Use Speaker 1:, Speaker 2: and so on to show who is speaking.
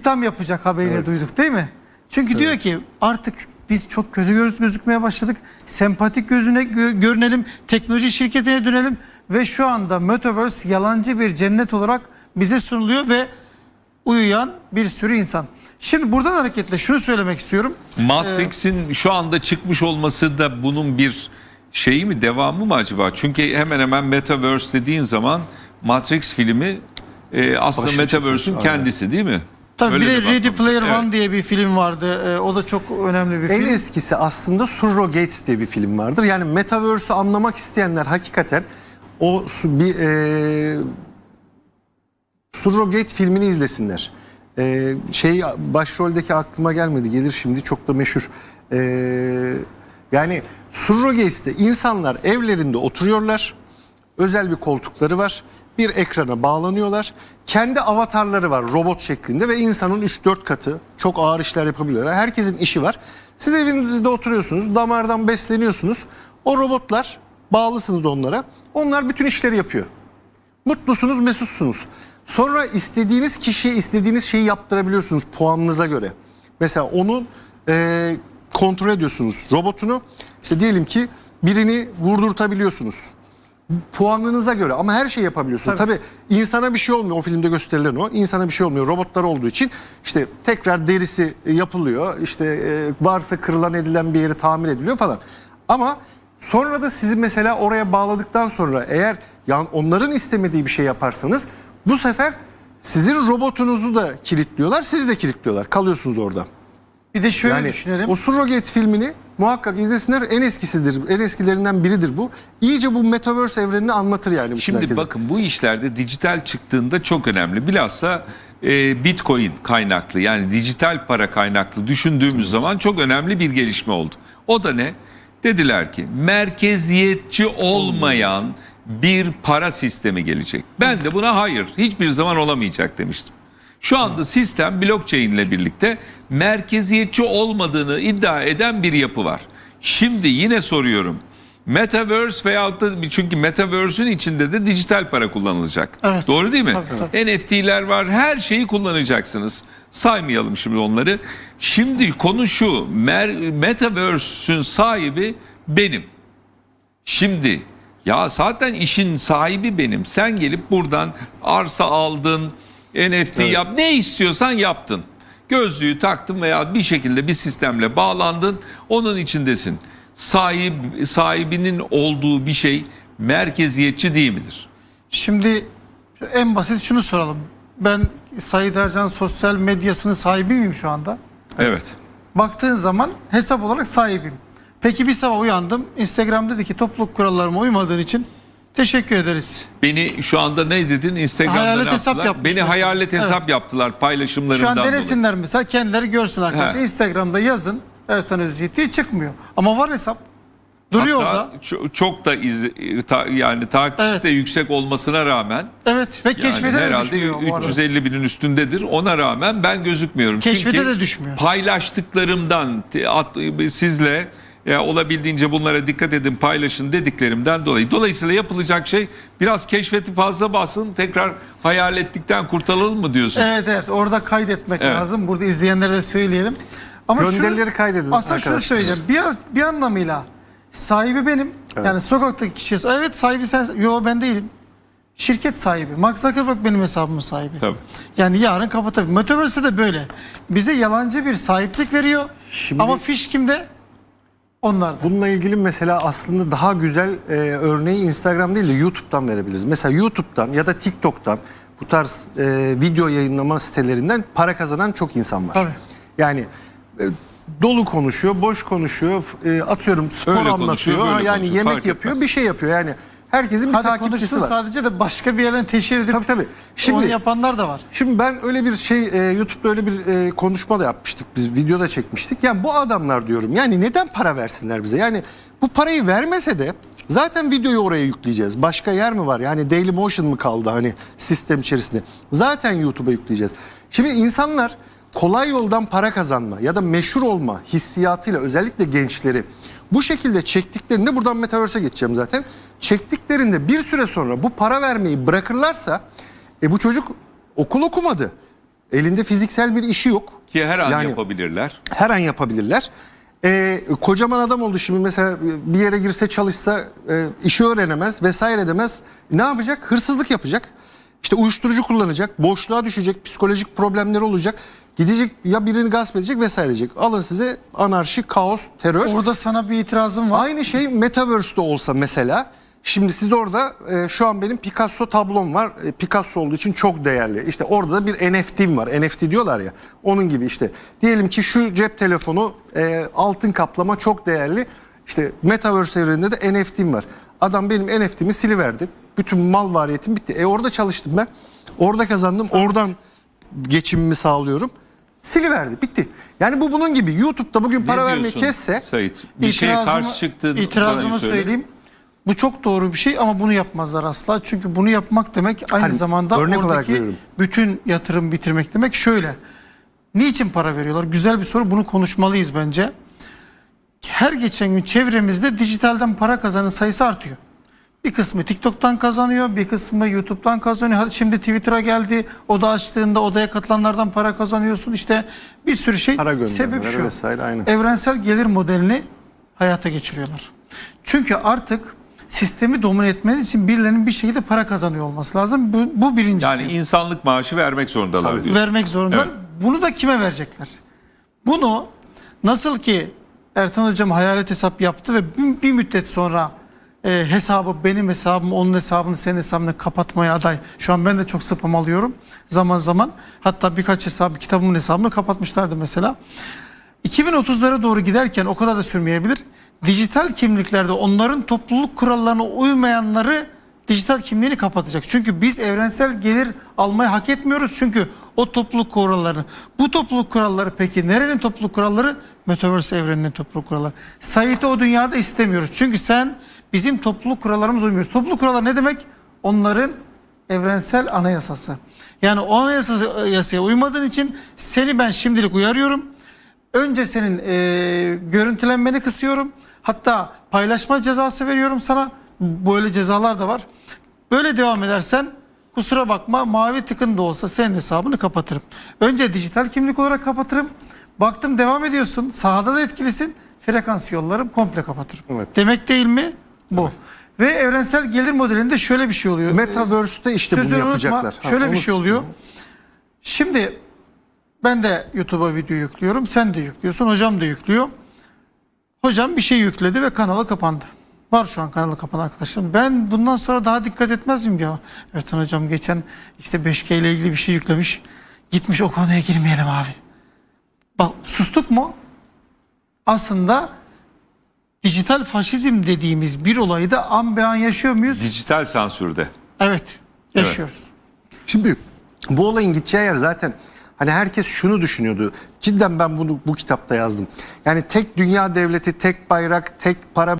Speaker 1: istihdam yapacak haberiyle
Speaker 2: Evet.
Speaker 1: duyduk değil mi? Çünkü diyor ki artık biz çok kötü göz gözükmeye başladık. Sempatik gözüne gö- görünelim. Teknoloji şirketine dönelim ve şu anda Metaverse yalancı bir cennet olarak bize sunuluyor ve uyuyan bir sürü insan. Şimdi buradan hareketle şunu söylemek istiyorum.
Speaker 3: Matrix'in şu anda çıkmış olması da bunun bir şeyi mi devamı mı acaba? Çünkü hemen hemen Metaverse dediğin zaman Matrix filmi e, aslında Metaverse'ün kendisi değil mi?
Speaker 1: Tabii
Speaker 3: Öyle
Speaker 1: bir de
Speaker 3: bakmamız-
Speaker 1: Ready Player
Speaker 3: Evet.
Speaker 1: One diye bir film vardı. Ee, o da çok önemli bir
Speaker 2: En
Speaker 1: film.
Speaker 2: eskisi aslında Surrogates diye bir film vardır. Yani Metaverse'ü anlamak isteyenler hakikaten o bir e, Surrogate filmini izlesinler. E, şey başroldeki aklıma gelmedi gelir şimdi çok da meşhur. E, yani Surrogates'te insanlar evlerinde oturuyorlar. Özel bir koltukları var. Bir ekrana bağlanıyorlar. Kendi avatarları var robot şeklinde ve insanın 3-4 katı çok ağır işler yapabiliyorlar. Herkesin işi var. Siz evinizde oturuyorsunuz, damardan besleniyorsunuz. O robotlar bağlısınız onlara. Onlar bütün işleri yapıyor. Mutlusunuz, mesutsunuz. Sonra istediğiniz kişiye istediğiniz şeyi yaptırabiliyorsunuz puanınıza göre. Mesela onun e, kontrol ediyorsunuz robotunu. İşte diyelim ki birini vurdurtabiliyorsunuz. Puanınıza göre ama her şeyi yapabiliyorsunuz. Tabii. insana bir şey olmuyor o filmde gösterilen o. İnsana bir şey olmuyor robotlar olduğu için işte tekrar derisi yapılıyor. İşte e, varsa kırılan edilen bir yeri tamir ediliyor falan. Ama sonra da sizi mesela oraya bağladıktan sonra eğer yani onların istemediği bir şey yaparsanız bu sefer sizin robotunuzu da kilitliyorlar, sizi de kilitliyorlar. Kalıyorsunuz orada.
Speaker 1: Bir de şöyle
Speaker 2: Yani
Speaker 1: düşünelim.
Speaker 2: o Surrogate filmini muhakkak izlesinler. En eskisidir. En eskilerinden biridir bu. İyice bu Metaverse evrenini anlatır yani.
Speaker 3: Şimdi
Speaker 2: herkese.
Speaker 3: bakın bu işlerde dijital çıktığında çok önemli. Bilhassa e, Bitcoin kaynaklı yani dijital para kaynaklı düşündüğümüz zaman çok önemli bir gelişme oldu. O da ne? Dediler ki merkeziyetçi olmayan bir para sistemi gelecek. Ben de buna hayır hiçbir zaman olamayacak demiştim. Şu anda sistem blockchain ile birlikte merkeziyetçi olmadığını iddia eden bir yapı var. Şimdi yine soruyorum. Metaverse veyahut da çünkü Metaverse'ün içinde de dijital para kullanılacak.
Speaker 1: Evet.
Speaker 3: Doğru değil mi?
Speaker 1: Tabii,
Speaker 3: NFT'ler var. Her şeyi kullanacaksınız. Saymayalım şimdi onları. Şimdi konu şu. Metaverse'ün sahibi benim. Şimdi ya zaten işin sahibi benim. Sen gelip buradan arsa aldın, NFT yap, ne istiyorsan yaptın. Gözlüğü taktın veya bir şekilde bir sistemle bağlandın. Onun içindesin. Sahip sahibinin olduğu bir şey merkeziyetçi değil midir?
Speaker 1: Şimdi en basit şunu soralım. Ben Sayın Ercan sosyal medyasının sahibi miyim şu anda?
Speaker 3: Evet.
Speaker 1: Baktığın zaman hesap olarak sahibim. Peki bir sabah uyandım. Instagram dedi ki topluluk kurallarıma uymadığın için teşekkür ederiz.
Speaker 3: Beni şu anda ne dedin Instagram'da
Speaker 1: Hayalet
Speaker 3: ne
Speaker 1: hesap
Speaker 3: yaptılar?
Speaker 1: yapmış
Speaker 3: Beni
Speaker 1: mesela.
Speaker 3: hayalet hesap
Speaker 1: Evet.
Speaker 3: yaptılar paylaşımlarından
Speaker 1: Şu an
Speaker 3: dolayı.
Speaker 1: denesinler mesela kendileri görsün arkadaşlar.
Speaker 3: He.
Speaker 1: Instagram'da yazın Ertan Özyiğit diye çıkmıyor. Ama var hesap. Duruyor
Speaker 3: Hatta
Speaker 1: orada.
Speaker 3: ço- çok da iz, ta- yani takipçisi
Speaker 1: Evet.
Speaker 3: de yüksek olmasına rağmen
Speaker 1: Evet ve
Speaker 3: yani
Speaker 1: keşfete de
Speaker 3: herhalde
Speaker 1: düşmüyor. bu arada.
Speaker 3: 350 binin üstündedir. Ona rağmen ben gözükmüyorum.
Speaker 1: Keşfete
Speaker 3: Çünkü
Speaker 1: de düşmüyor.
Speaker 3: Paylaştıklarımdan sizle ya olabildiğince bunlara dikkat edin paylaşın dediklerimden dolayı. Dolayısıyla yapılacak şey biraz keşfeti fazla basın tekrar hayaletlikten kurtulalım mı diyorsun?
Speaker 1: Evet evet orada kaydetmek
Speaker 3: Evet.
Speaker 1: lazım. Burada izleyenlere de söyleyelim. Ama
Speaker 2: Gönderileri kaydedin
Speaker 1: Aslında şunu söyleyeceğim. Bir, bir anlamıyla sahibi benim. Yani sokaktaki kişi. Evet sahibi sen. Yo ben değilim. Şirket sahibi. Mark Zuckerberg benim hesabımın sahibi.
Speaker 3: Tabii.
Speaker 1: Yani yarın kapatabilir. Metaverse'de de böyle. Bize yalancı bir sahiplik veriyor.
Speaker 2: Şimdi-
Speaker 1: Ama fiş kimde? Onlarda.
Speaker 2: Bununla ilgili mesela aslında daha güzel e, örneği Instagram değil de YouTube'dan verebiliriz. Mesela YouTube'dan ya da TikTok'tan bu tarz e, video yayınlama sitelerinden para kazanan çok insan var.
Speaker 1: Tabii.
Speaker 2: Yani e, dolu konuşuyor, boş konuşuyor, e, atıyorum spor
Speaker 3: Öyle konuşuyor,
Speaker 2: anlatıyor,
Speaker 3: böyle
Speaker 2: ha, yani
Speaker 3: konuşuyor,
Speaker 2: yemek
Speaker 3: fark
Speaker 2: yapıyor,
Speaker 3: etmez.
Speaker 2: bir şey yapıyor. Yani herkesin bir
Speaker 1: Hadi
Speaker 2: takipçisi var.
Speaker 1: sadece de başka bir yerden teşhir edip
Speaker 2: Tabii tabii.
Speaker 1: Şimdi, onu yapanlar da var.
Speaker 2: Şimdi ben öyle bir şey e, YouTube'da öyle bir e, konuşma da yapmıştık. Biz videoda çekmiştik. Yani bu adamlar diyorum yani neden para versinler bize? Yani bu parayı vermese de zaten videoyu oraya yükleyeceğiz. Başka yer mi var? Yani Dailymotion mı kaldı hani sistem içerisinde? Zaten YouTube'a yükleyeceğiz. Şimdi insanlar kolay yoldan para kazanma ya da meşhur olma hissiyatıyla özellikle gençleri bu şekilde çektiklerinde buradan Metaverse'e geçeceğim zaten. Çektiklerinde bir süre sonra bu para vermeyi bırakırlarsa e bu çocuk okul okumadı. Elinde fiziksel bir işi yok.
Speaker 3: Ki her an
Speaker 2: Yani-
Speaker 3: yapabilirler.
Speaker 2: Her an yapabilirler. Ee, kocaman adam oldu şimdi mesela bir yere girse çalışsa e, işi öğrenemez vesaire demez. Ne yapacak? Hırsızlık yapacak. İşte uyuşturucu kullanacak, boşluğa düşecek, psikolojik problemleri olacak. Gidecek ya birini gasp edecek vesaire edecek. Alın size anarşi, kaos, terör.
Speaker 1: Orada sana bir itirazım var.
Speaker 2: Aynı şey Metaverse'de olsa mesela. Şimdi siz orada e, şu an benim Picasso tablom var. E, Picasso olduğu için çok değerli. İşte orada da bir NFT'm var. NFT diyorlar ya. Onun gibi işte. Diyelim ki şu cep telefonu e, altın kaplama çok değerli. İşte Metaverse evreninde de NFT'm var. Adam benim NFT'mi siliverdi. Bütün mal variyetim bitti. E orada çalıştım ben. Orada kazandım. Oradan geçimimi sağlıyorum. Siliverdi. Bitti. Yani bu bunun gibi. YouTube'da bugün para
Speaker 3: ne
Speaker 2: vermeyi
Speaker 3: diyorsun
Speaker 2: kesse
Speaker 3: Sayit? Bir şeye karşı çıktığın
Speaker 1: itirazımı
Speaker 3: dolayı söyle.
Speaker 1: söyleyeyim. Bu çok doğru bir şey ama bunu yapmazlar asla. Çünkü bunu yapmak demek aynı
Speaker 2: Hani
Speaker 1: zamanda oradaki bütün yatırım bitirmek demek. Şöyle. Niçin para veriyorlar? Güzel bir soru. Bunu konuşmalıyız bence. Her geçen gün çevremizde dijitalden para kazanan sayısı artıyor. Bir kısmı TikTok'tan kazanıyor, bir kısmı YouTube'dan kazanıyor. Hadi şimdi Twitter'a geldi. Oda açtığında odaya katılanlardan para kazanıyorsun. İşte bir sürü şey.
Speaker 2: Para
Speaker 1: Sebep şu.
Speaker 2: vesaire, aynen.
Speaker 1: Evrensel gelir modelini hayata geçiriyorlar. Çünkü artık sistemi domine etmeniz için birilerinin bir şekilde para kazanıyor olması lazım. Bu, bu birincisi.
Speaker 3: Yani insanlık maaşı vermek zorundalar
Speaker 2: Tabii.
Speaker 3: diyorsun.
Speaker 1: vermek zorundalar.
Speaker 3: Evet.
Speaker 1: Bunu da kime verecekler? Bunu nasıl ki Ertan Hocam hayalet hesap yaptı ve bir, bir müddet sonra e, hesabı benim hesabım onun hesabını senin hesabını kapatmaya aday. Şu an ben de çok spam alıyorum zaman zaman. Hatta birkaç hesabı kitabımın hesabını kapatmışlardı mesela. 2030'lara doğru giderken o kadar da sürmeyebilir. Dijital kimliklerde onların topluluk kurallarına uymayanları dijital kimliğini kapatacak. Çünkü biz evrensel gelir almayı hak etmiyoruz. Çünkü o topluluk kuralları. Bu topluluk kuralları peki nerenin topluluk kuralları? Metaverse evreninin topluluk kuralları. Sayıtı o dünyada istemiyoruz. Çünkü sen bizim topluluk kurallarımız uymuyoruz. Topluluk kuralları ne demek? Onların evrensel anayasası. Yani o anayasası yasaya uymadığın için seni ben şimdilik uyarıyorum. Önce senin e, görüntülenmeni kısıyorum. Hatta paylaşma cezası veriyorum sana. Böyle cezalar da var. Böyle devam edersen kusura bakma mavi tıkın da olsa senin hesabını kapatırım. Önce dijital kimlik olarak kapatırım. Baktım devam ediyorsun. Sahada da etkilisin. Frekans yollarım komple kapatırım.
Speaker 2: Evet.
Speaker 1: Demek değil mi? Bu. Ve evrensel gelir modelinde şöyle bir şey oluyor.
Speaker 2: Metaverse'te işte bunu
Speaker 1: Sözünü unutma.
Speaker 2: yapacaklar. Ha,
Speaker 1: Şöyle bir
Speaker 2: unut-
Speaker 1: şey oluyor. Şimdi ben de YouTube'a video yüklüyorum. Sen de yüklüyorsun. Hocam da yüklüyor. Hocam bir şey yükledi ve kanalı kapandı. Var şu an kanalı kapan arkadaşlarım. Ben bundan sonra daha dikkat etmez miyim ya? Ertan hocam geçen işte 5G ile ilgili bir şey yüklemiş. Gitmiş o konuya girmeyelim abi. Bak sustuk mu? Aslında dijital faşizm dediğimiz bir olayı da an be an yaşıyor muyuz?
Speaker 3: Dijital sansürde.
Speaker 1: Evet, yaşıyoruz.
Speaker 2: Şimdi bu olayın gideceği yer zaten hani herkes şunu düşünüyordu. Cidden ben bunu bu kitapta yazdım. Yani tek dünya devleti, tek bayrak, tek para